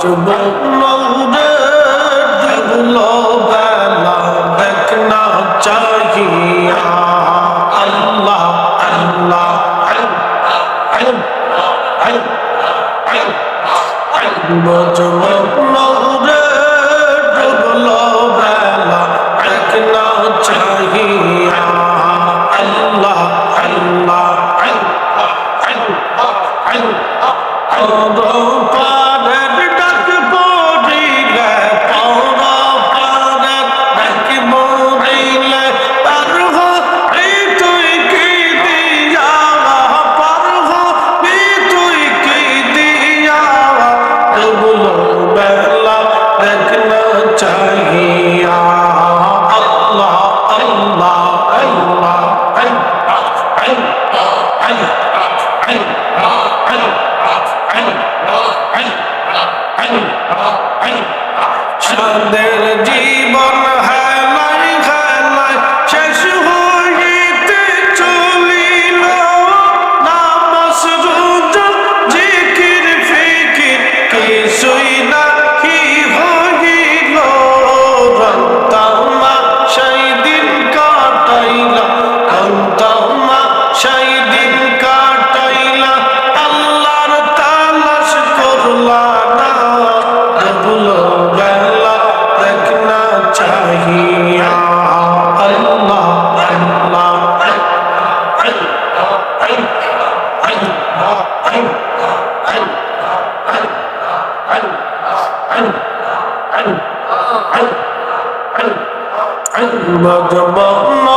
চুমুক মৌদের দিল বেলা দেখনা চাহিয়া আল্লাহ আল্লাহ চুমুক মৌদের দিল বেলা দেখনা চাহিয়া আল্লাহ আল্লাহ Oh, চাঁদের عندما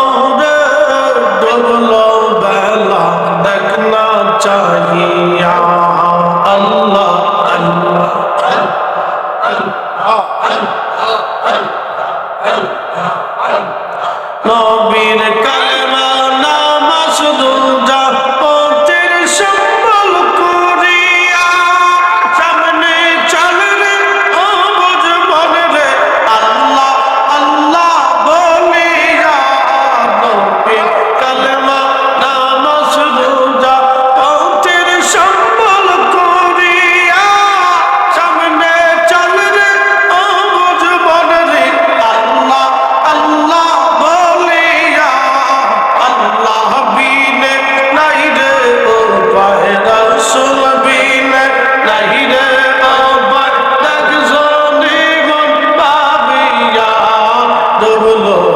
হলো